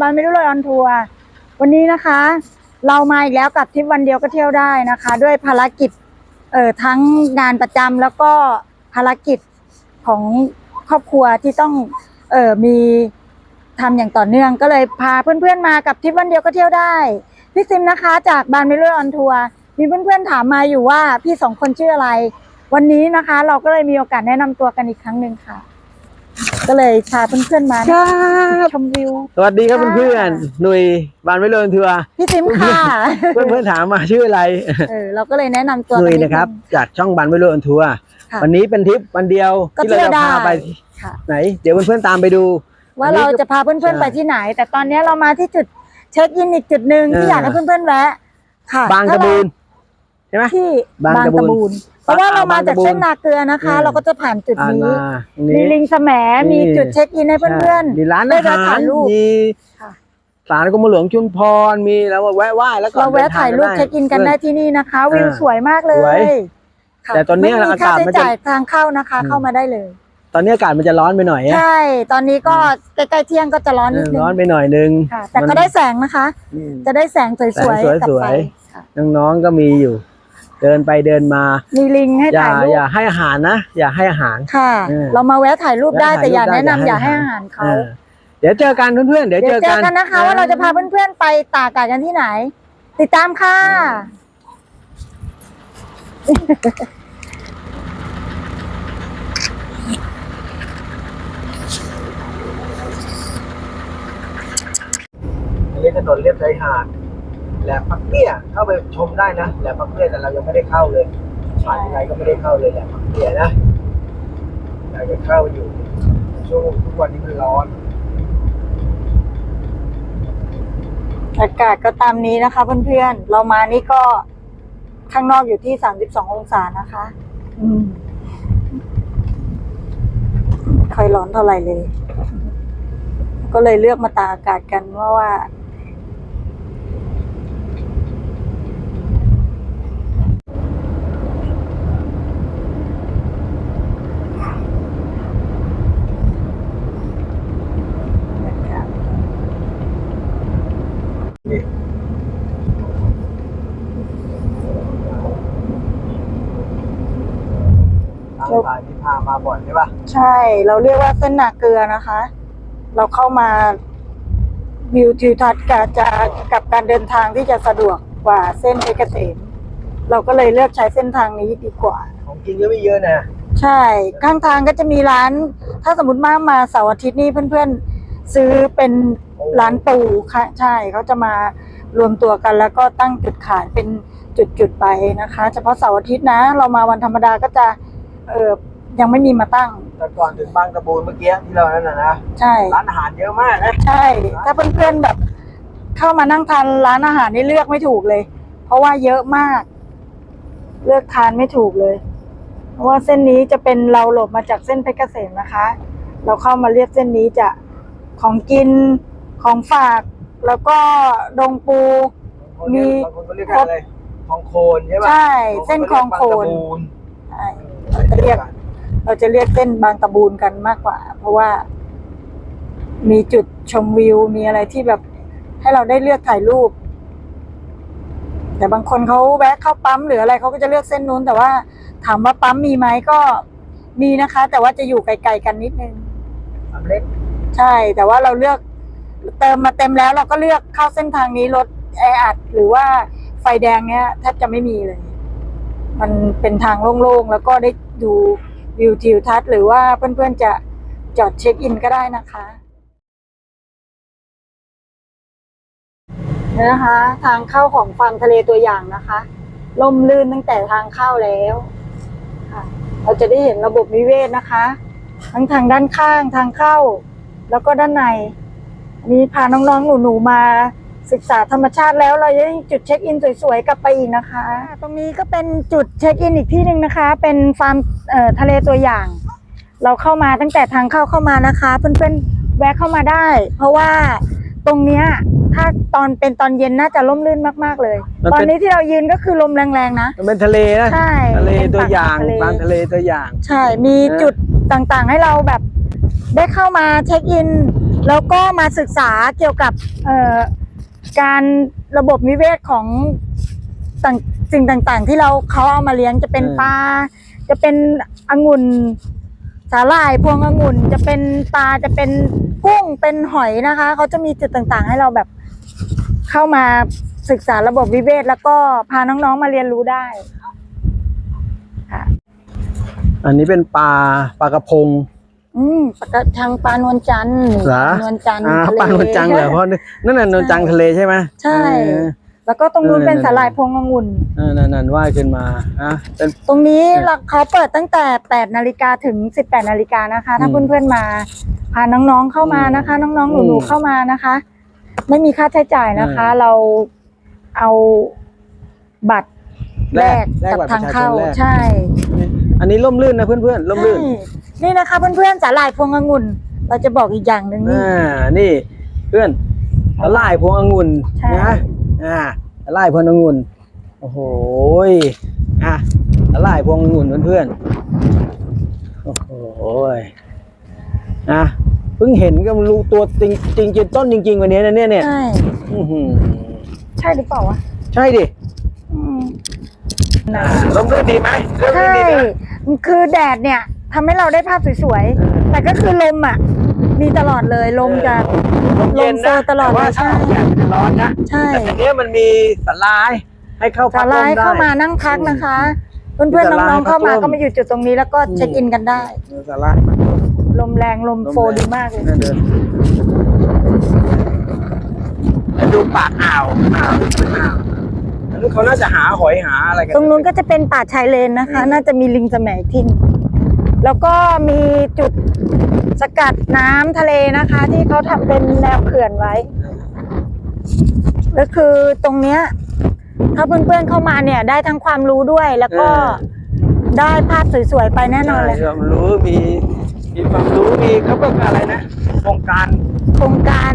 บ้านไม่รู้เลยออนทัวร์วันนี้นะคะ เรามาอีกแล้วกับทริปวันเดียวก็เที่ยวได้นะคะ ด้วยภารกิจเอ่อทั้งงานประจำแล้วก็ภารกิจของครอบครัวที่ต้องเอ่อมีทำอย่างต่อเนื่องก็เลยพาเพื่อนๆมากับทริปวันเดียวก็เที่ยวได้พี่ซิมนะคะ จากบานไม่รู้เลยออนทัวร์มีเพื่อนๆถามมาอยู่ว่าพี่สองคนชื่ออะไร วันนี้นะคะ เราก็เลยมีโอกาสแนะนำตัวกันอีกครั้งหนึ่งค่ะ ก็เลยพาเพื่อนๆมาครับชมวิว สวัสดีครับค่ะเพื่อนๆหนุ่ยบานไม่เลินทัวร์พี่ซิมค่ะ เพื่อนๆถามมาชื่ออะไรเออเราก็เลยแนะนำตัวหนุ่ยกัดนะครับงจากช่องบานไม่เลินทัวร์ค่ะวันนี้เป็นทริปวันเดียวก็ที่เราเที่ยวจะได้พาไปค่ะ ไหน เดี๋ยวเพื่อนๆตามไปดู ว่าอันนี้เราจะพาเพื่อนๆใช่ไปที่ไหน แต่ตอนนี้เรามาที่จุดเช็คอินอีกจุดหนึ่งที่เอออ อยากให้เพื่อนๆแวะ ค่ะบางตะบูนใช่ไหม ที่บางบางตะบูนตะบูนเพ ราะว่าเรามาจากบางตะบูนเส้นนาเกลือนะคะเออเราก็จะผ่านจุดอ่านนี้มาตรงมีนี้ลิงแสมนี่มีจุดเช็คอินให้เพื่อนใช่มีร้านได้อาแวะหาถ่ารยรูปมีค่ะศาลกรมหลวงชุมพรมีแล้วมาแวะไหว้แล้วๆก็เราแวะถ่ายรูปเช็คอินกันได้ที่นี่นะคะ วิวเออสวยมากเลสวยยค่ะแต่ตอนนี้ไม่มีอาค่ากาศใช้มันจะจ่ายทางเข้านะคะอืมเข้ามาได้เลย ตอนนี้อากาศมันจะร้อนไปหน่อยอะใช่ ตอนนี้ก็ใกล้ๆเที่ยงก็จะร้อนเอนิดอนึงร้อนไปหน่อยนึงค่ะแต่มันก็ได้แสงนะคะอืมจะได้แสงสวยแสงๆกลับสวไปยค่ะน้องๆก็มีอยู่ เดินไปเดินมา มีลิงให้อย่าถ่ายรูอย่าปให้อาหารนะ อย่าให้อาหาร ค่ะ เออเรามาแวะถ่ายรูปได้แวะถ่ายแต่อย่ารูปได้แนะนำอย่อาย่าให้ให้อาอาหาหาร รเขาเออเดี๋ยวเจอกันเพื่อนๆเดี๋ยวเดี๋เจยวอเจกัอนกันนะคะ ว่าเราจะพาเพื่อนๆไปตากอากาศกันที่ไหน ติดตามค่ะ อันนี้ถนนเลียบชายหาดแห ลมปักเปี้ยเข้าไปชมได้นะแหลมปักเปี้ยแต่เรายังไม่ได้เข้าเลยผ่านยังไงก็ไม่ได้เข้าเลยแหลมปักเปี้ยนะอยากจะเข้าอยู่ช่วงทุกวันนี้มันร้อน อากาศก็ตามนี้นะคะเพื่อนๆ เรามานี่ก็ข้างนอกอยู่ที่32องศานะคะ อืมไม่ค่อยร้อนเท่าไหร่เลย ก็เลยเลือกมาตากอากาศกันเพราะว่า นี่ทางสายที่พามาบ่อยใช่ปะใช่เราเรียกว่าเส้นนาเกลือนะคะ เราเข้ามาวิวทิวทัศน์กับจะกับการเดินทางที่จะสะดวกกว่าเส้นเพชรเกษมเราก็เลยเลือกใช้เส้นทางนี้ดีกว่า ของกินก็ไม่เยอะนะใช่ ข้างทางก็จะมีร้าน ถ้าสมมติมามาเสาร์อาทิตย์นี่เพื่อนๆ ซื้อเป็นร้านปูค่ะ ใช่เขาจะมารวมตัวกันแล้วก็ตั้งจุดขายเป็นจุดๆไปนะคะ เฉพาะเสาร์อาทิตย์นะ เรามาวันธรรมดาก็จะเออ ยังไม่มีมาตั้ง แต่ก่อนถึงบางตะบูนเมื่อกี้ที่เรานั่นน่ะนะใช่ ร้านอาหารเยอะมากนะใช่ ถ้าเพื่อนๆแบบ เข้ามานั่งทานร้านอาหารนี่เลือกไม่ถูกเลย เพราะว่าเยอะมาก เลือกทานไม่ถูกเลย เพราะว่าเส้นนี้จะเป็นเราหลบมาจากเส้นเพชรเกษมนะคะ เราเข้ามาเรียกเส้นนี้จะของกินของฝาก แล้วก็ดงปู มี บางคนก็เรียกอะไรคลองโคนใช่ปะใช่เส้นคลองโคน บางตะบูน ใช่เราจะเรียก เราจะเรียกเส้นบางตะบูนกันมากกว่า เพราะว่า มีจุดชมวิวมีอะไรที่แบบ ให้เราได้เลือกถ่ายรูป แต่บางคนเขาแวะเข้าปั๊มหรืออะไรเขาก็จะเลือกเส้นนู้น แต่ว่าถามว่าปั๊มมีไหมก็มีนะคะ แต่ว่าจะอยู่ไกลๆกันนิดนึงสามเล็กใช่ แต่ว่าเราเลือกเติมมาเต็มแล้วเราก็เลือกเข้าเส้นทางนี้รถแออัดหรือว่าไฟแดงเนี้ยแทบจะไม่มีเลย มันเป็นทางโล่งๆ แล้วก็ได้ดู วิวทิวทัศน์หรือว่าเพื่อนๆจะจอดเช็คอินก็ได้นะคะนะคะ ทางเข้าของฟาร์มทะเลตัวอย่างนะคะลมลื่นตั้งแต่ทางเข้าแล้วค่ะ เราจะได้เห็นระบบนิเวศนะคะ ทั้งทางด้านข้างทางเข้า แล้วก็ด้านในอันนี้พาน้องๆหนูๆมา ศึกษาธรรมชาติแล้วเรายังจุดเช็คอินสวยๆกลับไปอีกนะคะ ตรงนี้ก็เป็นจุดเช็คอินอีกที่หนึ่งนะคะ เป็นฟาร์มเอ่อทะเลตัวอย่าง เราเข้ามาตั้งแต่ทางเข้าเข้ามานะคะ เพื่อนๆแวะเข้ามาได้ เพราะว่าตรงเนี้ยถ้าตอนเป็นตอนเย็นน่าจะร่มรื่นมากๆเลยมันเป็นตอนนี้ที่เรายืนก็คือลมแรงๆนะ มันเป็นทะเลนะใช่ทะเลป็นตัวปกอย่างทะเลบางทะเลตัวอย่าง ใช่มีนะจุดต่างๆให้เราแบบได้เข้ามาเช็คอิน แล้วก็มาศึกษาเกี่ยวกับเอ่อ การระบบนิเวศของต่างสิ่งต่างๆ ที่เราเขาเอามาเลี้ยงจะเป็นอืมปลาจะเป็นองุ่นสาหร่ายพวงองุ่นจะเป็นปลาจะเป็นกุ้งเป็นหอยนะคะเขาจะมีจุดต่างๆ ให้เราแบบเข้ามาศึกษาระบบวิเวศแล้วก็พาน้องๆมาเรียนรู้ได้ค่ะอันนี้เป็นปลาปลากระพง อืมปลากระชังปลานวลจันทร์เหรอปลานวลจันทร์อ่าทะเล ปลานวลจังเหรอเพราะนั่นน่ะนวลจังทะเลใช่ไหมใช่ เออ แล้วก็ตรงนู้นเออ เป็นนั่นสาหร่ายพวงองุ่น เออนั่นนั่นว่ายขึ้นมาอะเป็น ตรงนี้เออเราเขาเปิดตั้งแต่ 8 นาฬิกาถึง 18 นาฬิกานะคะ ถ้าอืมเพื่อนๆมาพาน้องๆเข้ามานะคะ น้องๆหนูอืมๆเข้ามานะคะ ไม่มีค่าใช้จ่ายนะคะเออเราเอาบัตรแลกแลกกับบัตรทางประชาชนเข้าแลก ใช่ อันนี้ล่มลื่นนะเพื่อนๆล่มลื่นใช่นี่นะคะเพื่อนๆสาหร่ายพวงองุ่น เราจะบอกอีกอย่างหนึ่งนี่อ่านี่เพื่อนละลายพวงองุ่นใช่นะอ่าละลายพวงองุ่นโอ้โหยอะละลายพวงองุ่นเพื่อนๆโอ้โหยอะเพิ่งเห็นก็รู้ตัวจริงจริงจริงต้นจริง ๆ วันนี้นะเนี่ยเนี่ยใช่อื้อหือใช่หรือเปล่าวะใช่ดิอืม อ่าร่มรื่นดีไหมร่มรื่ใช่นดีไหมคือแดดเนี่ยทำให้เราได้ภาพสวยๆ แต่ก็คือลมอะ มีตลอดเลยลมจะลมเย็นลมโซนะตลอดแต่ว่าเลยถ้าใช่ออกแดดมันจะร้อนนะใช่ แต่ทีเนี้ยมันมีสลาย ให้เข้าพัสากลายร่มได้ เข้ามานั่งพักนะคะ เพื่อนๆมีศาลาน้องๆเข้ามาพัดลมก็มาอยู่จุดตรงนี้แล้วก็เช็คอินกันได้มีสลายพักร่มลมแรงลมโฟดีมากเลยนั่นเดินแล้วดูปากอ่าวอ่าวอ่าวอั นนู้นเขาน่าจะหาหอยหาอะไรกันตรงนู้นก็จะเป็นป่าชายเลนนะคะ น่าจะมีลิงแสมทินแล้วก็มีจุดสกัดน้ำทะเลนะคะ ที่เขาทำเป็นแนวเขื่อนไว้ ก็คือตรงเนี้ยถ้าเพื่อนๆเข้ามาเนี่ย ได้ทั้งความรู้ด้วยแล้วก็ได้ภาพสวยๆไปแน่นอนเลยใช่ความรู้มีมีความรู้มีเขาเรียกว่าอะไรนะโครงการโครงการ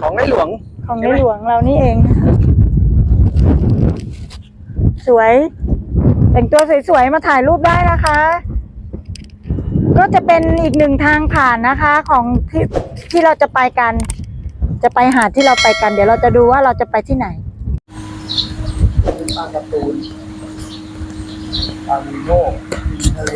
ของในหลวงของในหลวงเรานี่เอง สวยแต่งตัวสวยๆ มาถ่ายรูปได้นะคะ ก็จะเป็นอีกหนึ่งทางผ่านนะคะ ของที่ที่เราจะไปกัน จะไปหาดที่เราไปกัน เดี๋ยวเราจะดูว่าเราจะไปที่ไหนปลาการ์ตูนปาลีโนทะเล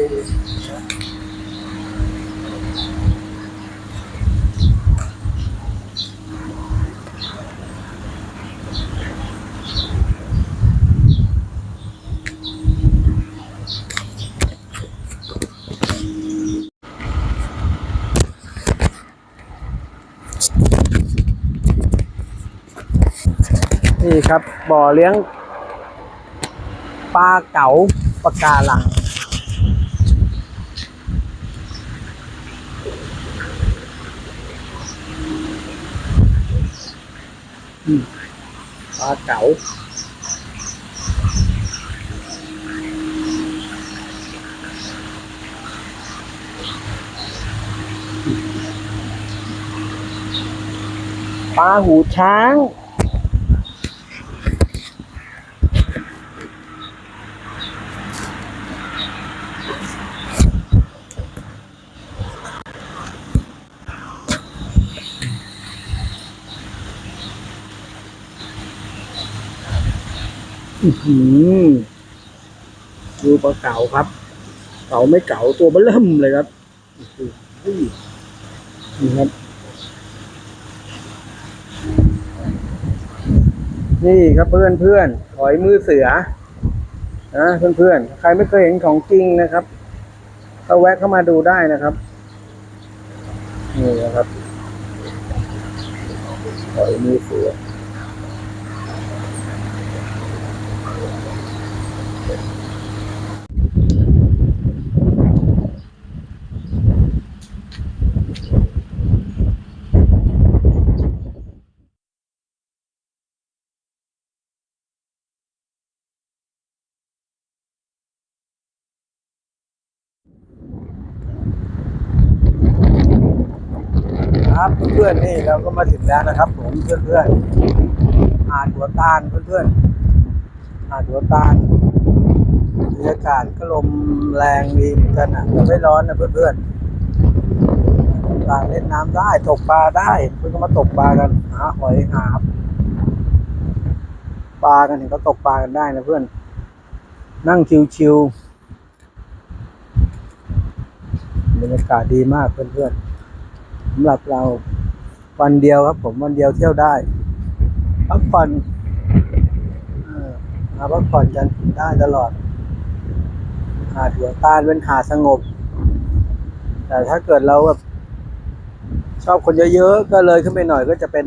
นี่ครับบ่อเลี้ยงปลาเก๋าปลาการัง ปลาเก๋าปลาหูช้าง ดูปลาเก๋าครับ เก๋าไม่เก๋าตัวเบิ่มเลยครับนี่ครับ นี่ครับเพื่อนเพื่อนหอยมือเสือนะเพื่อนเพื่อนใครไม่เคยเห็นของจริงนะครับก็แวะเข้ามาดูได้นะครับนี่นะครับหอยมือเสือ พื่อนๆนี่เราก็มาถึงแล้วนะครับ ผมเพื่อนๆหาดหัวตาลเพื่อนๆหาดหัวตาลบรรยากาศก็ลมแรงดีเหมือนกันอะแต่ไม่ร้อนนะเพื่อนๆต่างเล่นน้ำได้ตกปลาได้เพื่อนก็มาตกปลากันหาหอยหาปลากันเห็นก็ตกปลากันได้นะเพื่อน นั่งชิวๆบรรยากาศดีมากเพื่อนๆสำหรับเรา วันเดียวครับ ผมวันเดียวเที่ยวได้พักผ่อนเออมาพักผ่อนกันได้ตลอด หาดหัวตาลเป็นหาดสงบ แต่ถ้าเกิดเราแบบชอบคนเยอะๆ ก็เลยขึ้นไปหน่อยก็จะเป็น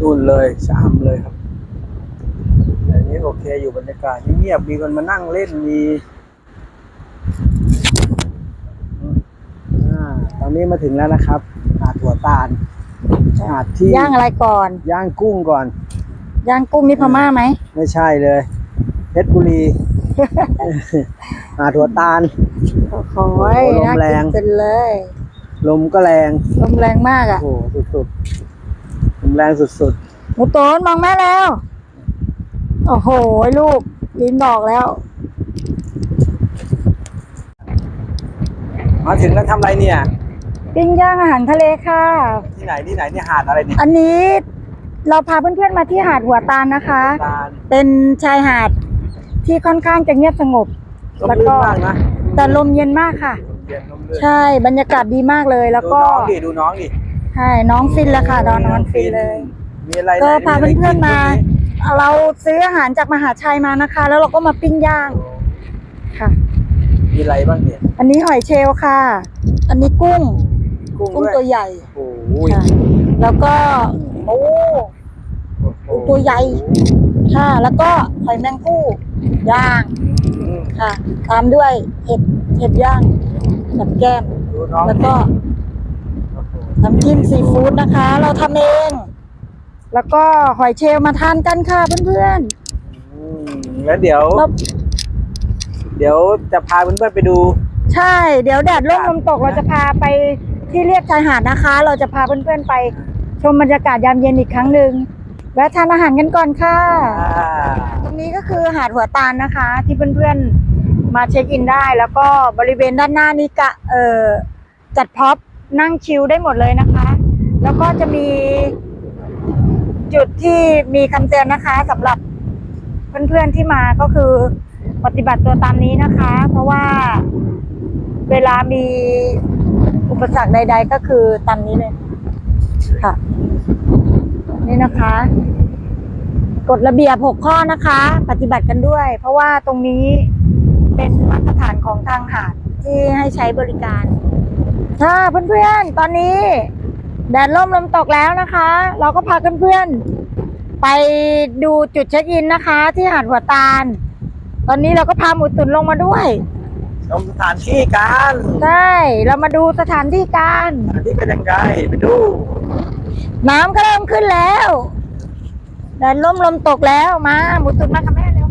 นู่นเลยชะอำเลยครับแต่อันนี้โอเคอยู่บรรยากาศเงียบมีคนมานั่งเล่นมีอ่าต อนนี้มาถึงแล้วนะครับหาดหัวตาลหาดที่ย่างอะไรก่อน ย่างกุ้งก่อน ย่างกุ้งนี่พม่าไหมไม่ใช่เลยเพชรบุรีหาดหัวตาลโอ้โหโอ้โหลมน่าแรกิงนจังเลย ลมก็แรงลมแรงมากอะโอ้โหสุดๆลมแรงสุดหมูโตนมองแม่แล้ว โอ้โหลูกลิ้นบอกแล้วๆมาถึงแล้วทำอะไรเนี่ย ปิ้งย่างอาหารทะเลค่ะ ที่ไหนที่ไหนเนี่ยหาดอะไรเนี่ยอันนี้เราพาเพื่อนๆมาที่หาดหัวตาลนะคะ ตาลเป็นชายหาดที่ค่อนข้างจะเงียบสงบ ลมลื่นมากนะแต่ลมเย็นมากค่ะลมเย็นลมลื่นใช่บรรยากาศดีมากเลยแล้วดูก็น้องดิดูน้องดิใช่น้องฟินแล้วค่ะนอนนอนฟินเลย มีอะไรก็ไหพาอะไรเพื่อนๆมากิเราซื้ออาหารจากมหาชัยมานะคะ แล้วเราก็มาปิ้งย่างค่ะ มีอะไรบ้างเนี่ย อันนี้หอยเชลล์ค่ะ อันนี้กุ้ง กุ้งกุ้งด้วยตัวใหญ่ โอ้โหค่ะ แล้วก็โอ้โอ้โหตัวใหญ่ค่ะ แล้วก็หอยแมงผู้ย่างอืมค่ะ ตามด้วยเห็ดเห็ดย่างกับแก้ม ดูน้องแล้วก็ดิโอ้โหน้ำจิ้มซีฟู้ดนะคะ เราทำเอง แล้วก็หอยเชลล์มาทานกันค่ะเพื่อนอืมแล้วเดี๋ยวๆแล้วเดี๋ยวจะพาเพื่อนๆไปดู ใช่ เดี๋ยวแดดร่มลมตกเราจะพาไป ที่เรียบชายหาดนะคะ เราจะพาเพื่อนๆไปชมบรรยากาศยามเย็นอีกครั้งหนึ่งแวะทานอาหารกันก่อนค่ะอ่าตรงนี้ก็คือหาดหัวตาลนะคะ ที่เพื่อนๆมาเช็คอินได้ แล้วก็บริเวณด้านหน้านี้กะเอ่อจัดพ็อปนั่งชิลได้หมดเลยนะคะ แล้วก็จะมีจุดที่มีคำเตือนนะคะสำหรับเพื่อนๆที่มาก็คือปฏิบัติตัวตามนี้นะคะ เพราะว่าเวลามี อุปสรรคใด ๆ ก็คือตามนี้เลยค่ะ นี่นะคะ กฎระเบียบ6ข้อนะคะ ปฏิบัติกันด้วย เพราะว่าตรงนี้เป็นมาตรฐานของทางหาดที่ให้ใช้บริการค่ะเพื่อนๆ ตอนนี้แดดร่มลมตกแล้วนะคะ เราก็พาเพื่อนๆ ไปดูจุดเช็คอินนะคะ ที่หาดหัวตาล ตอนนี้เราก็พาหมูตุนลงมาด้วย ชมสถานที่กันใช่เรามาดูสถานที่กัน สถานที่เป็นยังไงไปดู น้ำก็เริ่มขึ้นแล้วแดดร่มลมตกแล้วมาหมูตุนมากับแม่เร็ว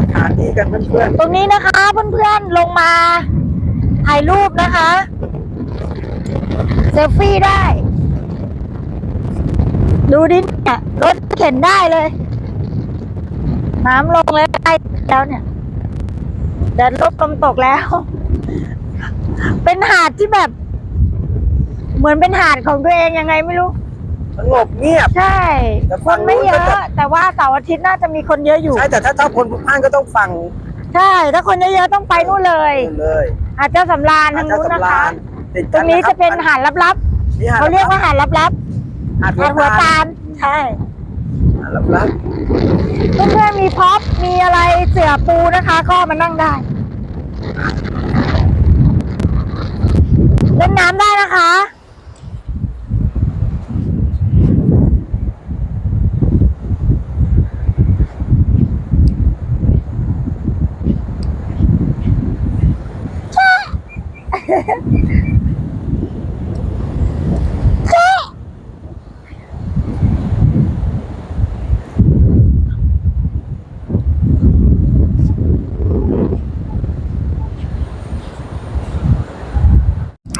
สถานที่กันเพื่อนตรงนี้นะคะเพื่อนๆลงมาถ่ายรูปนะคะเซลฟี่ได้ ดูดิเนี่ยรถเข็นได้เลย น้ำลงแล้วใกล้แล้วเนี่ย แดดลบลมตกแล้ว เป็นหาดที่แบบ เหมือนเป็นหาดของตัวเองยังไงไม่รู้ๆสงบเงียบ ใช่ แต่คฝั่นงไม่เยนู้นก็อะ จะ แต่ว่าเสาร์อาทิตย์น่าจะมีคนเยอะอยู่ ใช่แต่ถ้าถ้าคนพลุกพล่านก็ต้องฟังใช่ ถ้าคนเยอะๆต้องไปนู่นเลย เลยอาจจะสำราญอาทาจงจะนู้นนะสำราคะญติดตรงนี้จะเป็นหาดลับนี่ๆหาดเขาเรียกว่าหาดลับหาดๆหาดหัวตาล ใช่ หาดลับเพื่อนๆมีพ็อปมีอะไรเสือปูนะคะ ก็มานั่งได้ เล่นน้ำได้นะคะ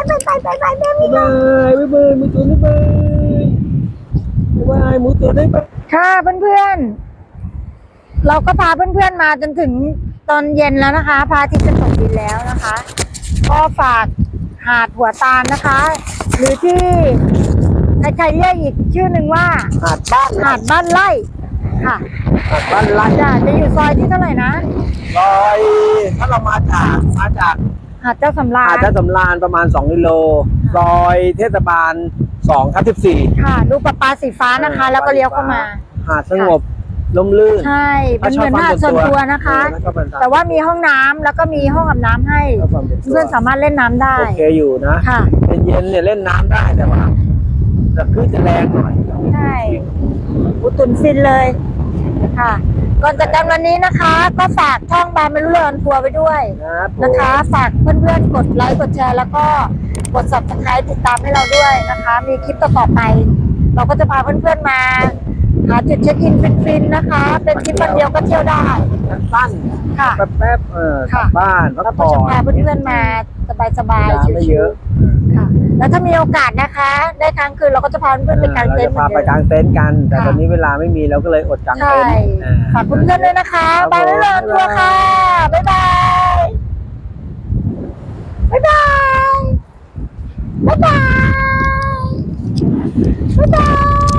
ไปไปไปไปแม่ ๆ บ๊ายบายบ๊ายบายหมูตุ๋นบ๊ายบายบ๊ายบายหมูตุ๋นได้ปะค่ะเพื่อนๆ เราก็พาเพื่อนๆมาจนถึงตอนเย็นแล้วนะคะพระอาทิตย์จะตกดินแล้วนะคะ ก็ฝากหาดหัวตาลนะคะ หรือที่ใครๆเรียกอีกชื่อหนึ่งว่าหาดบ้านหาดบ้านไร่ค่ะหาดบ้านลันจะจะอยู่ซอยที่เท่าไหร่นะซอยถ้าเรามาจากมาจากหาดเจ้าสำราหาดญเจ้าสำราญประมาณ2กิโล ซอยเทศบาล2ครับ14ค่ะ ดูประปาสีฟ้านะคะ แล้วก็เลี้ยวเข้ามา หาดสงบลมลื่น ใช่เป็นเหมือนหาดส่วนตัวนะคะแล้วก็เป็นแต่ว่ามีห้องน้ำแล้วก็มีห้องอาบน้ำให้แล้วก็เป็นตัวเพื่อนสามารถเล่นน้ำได้ โอเคอยู่นะ ค่ะเย็นๆเนี่ยเล่นน้ำได้แต่ว่าแต่คลื่นจะแรงหน่อย ใช่อุตุนฟินเลยค่ะก่อนจากกันวันนี้นะคะ ก็ฝากช่องบานไม่รู้เรื่องทัวร์ไปด้วยนะครับผมนะคะ ฝากเพื่อนๆกดไลค์กดแชร์แล้วก็ กด subscribe ติดตามให้เราด้วยนะคะ มีคลิปต่อๆไป เราก็จะพาเพื่อนๆมาหาจุดเช็คอินฟินๆนะคะ เป็นทริปวันเดียวก็เที่ยวได้สั้นค่ะแป๊บๆเออค่ะบ้านแล้วก็จะพาเพื่อนๆมาสบายๆชิวๆค่ะ แล้วถ้ามีโอกาสนะคะ ได้ครั้งคืนเราก็จะพาเพื่อนๆไปกางเต็นท์พาไปกางเต็นท์กัน แต่ตอนนี้เวลาไม่มีเราก็เลยอดกางเต็นท์ฝากเพื่อนๆด้วยนะคะบายบายทัวค่ะบ๊ายบายบ๊ายบาย 拜拜。拜拜。